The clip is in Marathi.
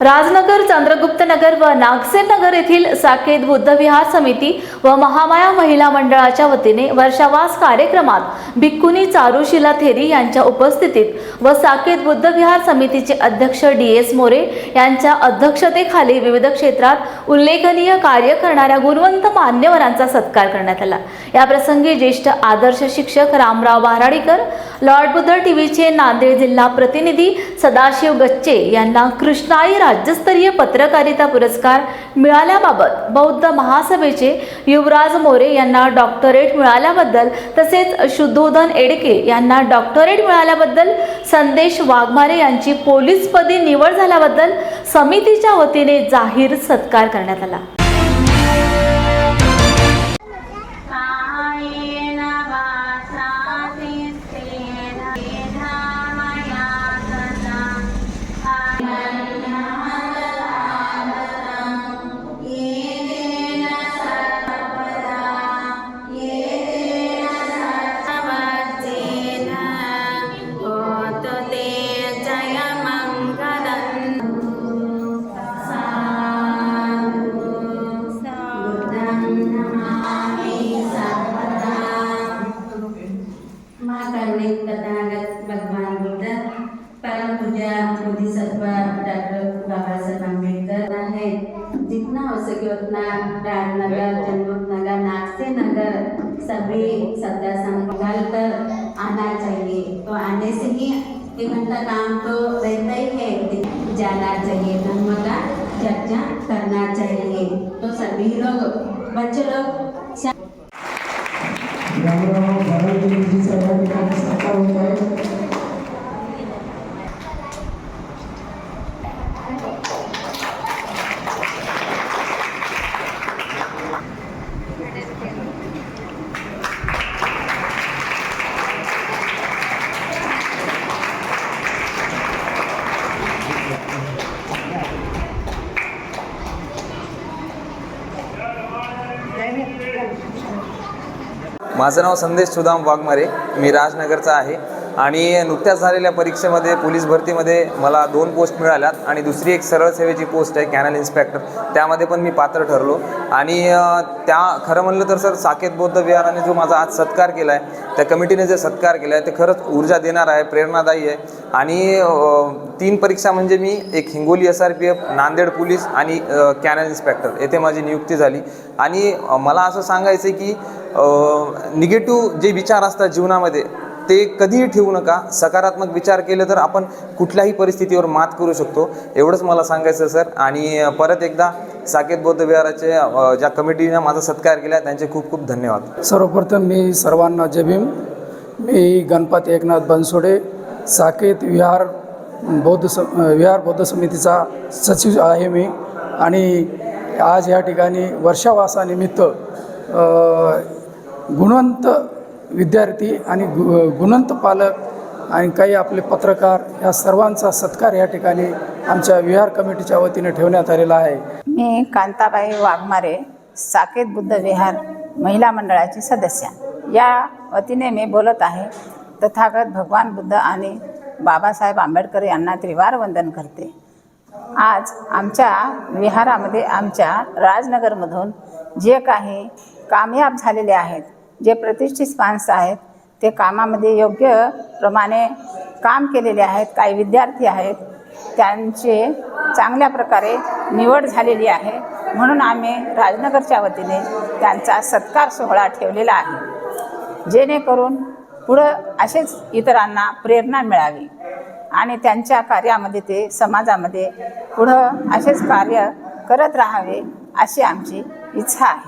राजनगर चंद्रगुप्त नगर व नागसेन नगर येथील साकेत बुद्ध विहार समिती व महामाया महिला मंडळाच्या वतीने वर्षावास कार्यक्रमात भिक्कुनी चारुशिला थेरी यांच्या उपस्थितीत व साकेत बुद्ध विहार समितीचे अध्यक्ष डी एस मोरे यांच्या अध्यक्षतेखाली विविध क्षेत्रात उल्लेखनीय कार्य करणाऱ्या गुणवंत मान्यवरांचा सत्कार करण्यात आला. याप्रसंगी ज्येष्ठ आदर्श शिक्षक रामराव बाराडीकर लॉर्ड बुद्ध टीव्हीचे नांदेड जिल्हा प्रतिनिधी सदाशिव गच्चे यांना कृष्णाई राज्यस्तरीय पत्रकारिता पुरस्कार मिळाल्याबाबत बौद्ध महासभेचे युवराज मोरे यांना डॉक्टरेट मिळाल्याबद्दल तसेच शुद्धोधन एडके यांना डॉक्टरेट मिळाल्याबद्दल संदेश वाघमारे यांची पोलीसपदी निवड झाल्याबद्दल समितीच्या वतीने जाहीर सत्कार करण्यात आला. डॉक्टर बाबासाहेब आम्बेडकर है जितना हो सके उतना राजनगर जन्मत नगर, नागसे नगर सभी सदा संभाल कर आना चाहिए. तो आने से ही एक घंटा काम तो रहता ही है जाना चाहिए. धर्म का चर्चा करना चाहिए. तो सभी लोग बच्चे लोग माझं नाव संदेश सुदाम वाघमारे. मी राजनगरचा आहे. आणि नुकत्याच झालेल्या परीक्षेमध्ये पोलीस भरतीमध्ये मला दोन पोस्ट मिळाल्यात आणि दुसरी एक सरळ सेवेची पोस्ट आहे कॅनल इन्स्पेक्टर. त्यामध्ये पण मी पात्र ठरलो. आणि त्या खरं म्हणलं तर सर साकेत बौद्ध विहाराने जो माझा आज सत्कार केला आहे त्या कमिटीने जे सत्कार केला आहे ते खरंच ऊर्जा देणार आहे प्रेरणादायी आहे. आणि तीन परीक्षा म्हणजे मी एक Hingoli S R P F Nanded police आणि कॅनल इन्स्पेक्टर. येथे माझी नियुक्ती झाली. आणि मला असं सांगायचं की निगेटिव्ह जे विचार असतात जीवनामध्ये ते कधीही ठेवू नका. सकारात्मक विचार केले तर आपण कुठल्याही परिस्थितीवर मात करू शकतो. एवढंच मला सांगायचं सर. आणि परत एकदा साकेत बौद्ध विहाराचे ज्या कमिटीने माझा सत्कार केला त्यांचे खूप खूप धन्यवाद. सर्वप्रथम मी सर्वांना जय भीम. मी गणपती एकनाथ बनसोडे साकेत विहार बौद्ध स विहार बौद्ध समितीचा सचिव आहे मी. आणि आज या ठिकाणी वर्षावासानिमित्त गुणवंत विद्यार्थी आणि गु गुणंत पालक आणि काही आपले पत्रकार या सर्वांचा सत्कार या ठिकाणी आमच्या विहार कमिटीच्या वतीने ठेवण्यात आलेला आहे. मी कांताबाई वाघमारे साकेत बुद्ध विहार महिला मंडळाची सदस्य. या वतीने मी बोलत आहे. तथागत भगवान बुद्ध आणि बाबासाहेब आंबेडकर यांना त्रिवार वंदन करते. आज आमच्या विहारामध्ये आमच्या राजनगरमधून जे काही कामयाब झालेले आहेत जे प्रतिष्ठित माणसं आहेत ते कामामध्ये योग्य प्रमाणे काम केलेले आहेत काही विद्यार्थी आहेत त्यांचे चांगल्या प्रकारे निवड झालेली आहे. म्हणून आम्ही राजनगरच्या वतीने त्यांचा सत्कार सोहळा ठेवलेला आहे. जेणेकरून पुढं असेच इतरांना प्रेरणा मिळावी आणि त्यांच्या कार्यामध्ये ते समाजामध्ये पुढं असेच कार्य करत राहावे अशी आमची इच्छा आहे.